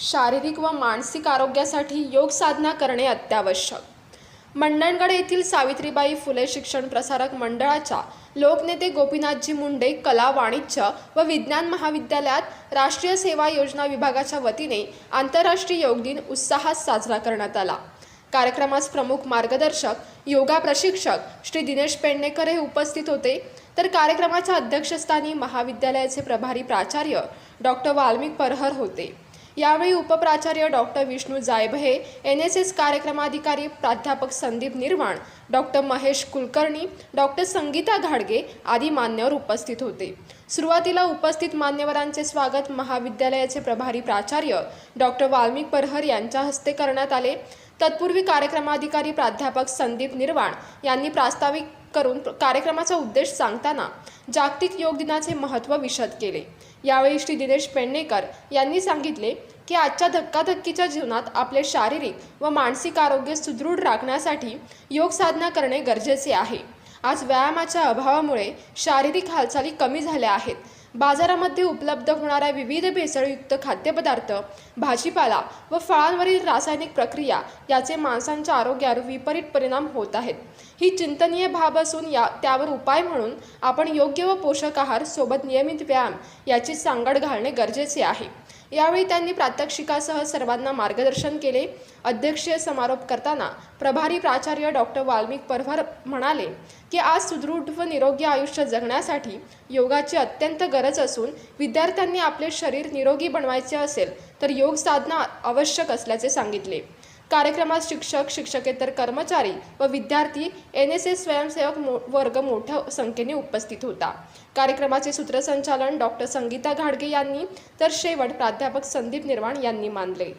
शारीरिक व मानसिक आरोग्यासाठी योग साधना करणे अत्यावश्यक. मंडणगड येथील सावित्रीबाई फुले शिक्षण प्रसारक मंडळाच्या लोकनेते गोपीनाथजी मुंडे कला वाणिज्य व विज्ञान महाविद्यालयात राष्ट्रीय सेवा योजना विभागाच्या वतीने आंतरराष्ट्रीय योग दिन उत्साहात साजरा करण्यात आला. कार्यक्रमास प्रमुख मार्गदर्शक योगा प्रशिक्षक श्री दिनेश पेडणेकर हे उपस्थित होते. तर कार्यक्रमाच्या अध्यक्षस्थानी महाविद्यालयाचे प्रभारी प्राचार्य डॉक्टर वाल्मिक परहर होते. यावेळी उपप्राचार्य doctor Vishnu Jaybhe N S S कार्यक्रमाधिकारी प्राध्यापक संदीप निर्वाण डॉक्टर महेश कुलकर्णी डॉक्टर संगीता घाडगे आदी मान्यवर उपस्थित होते. सुरुवातीला उपस्थित मान्यवरांचे स्वागत महाविद्यालयाचे प्रभारी प्राचार्य डॉक्टर वाल्मिक परहर यांच्या हस्ते करण्यात आले. तत्पूर्वी कार्यक्रमाधिकारी प्राध्यापक संदीप निर्वाण यांनी प्रास्ताविक करून कार्यक्रमाचा उद्देश सांगताना जागतिक योग दिनाचे महत्त्व विशद केले. यावेळी श्री दिनेश पेडणेकर यांनी सांगितले की आजच्या धक्काधक्कीच्या जीवनात आपले शारीरिक व मानसिक आरोग्य सुदृढ राखण्यासाठी योग साधना करणे गरजेचे आहे. आज व्यायामाच्या अभावामुळे शारीरिक हालचाली कमी झाल्या आहेत. बाजारामध्ये उपलब्ध होणाऱ्या विविध भेसळयुक्त खाद्यपदार्थ भाजीपाला व फळांवरील रासायनिक प्रक्रिया याचे माणसांच्या आरोग्यावर विपरीत परिणाम होत आहेत. ही चिंतनीय बाब असून या त्यावर उपाय म्हणून आपण योग्य व पोषक आहार सोबत नियमित व्यायाम याची सांगड घालणे गरजेचे आहे. यावेळी त्यांनी प्रात्यक्षिकासह सर्वांना मार्गदर्शन केले. अध्यक्षीय समारोप करताना प्रभारी प्राचार्य डॉक्टर वाल्मिक परभर म्हणाले की आज सुदृढ व निरोगी आयुष्य जगण्यासाठी योगाची अत्यंत गरज असून विद्यार्थ्यांनी आपले शरीर निरोगी बनवायचे असेल तर योग साधना आवश्यक असल्याचे सांगितले. कार्यक्रमात शिक्षक शिक्षकेतर कर्मचारी व विद्यार्थी एन एस एस स्वयंसेवक मो वर्ग मोठ्या संख्येने उपस्थित होता. कार्यक्रमाचे सूत्रसंचालन डॉक्टर संगीता घाडगे यांनी तर शेवट प्राध्यापक संदीप निर्वाण यांनी मानले.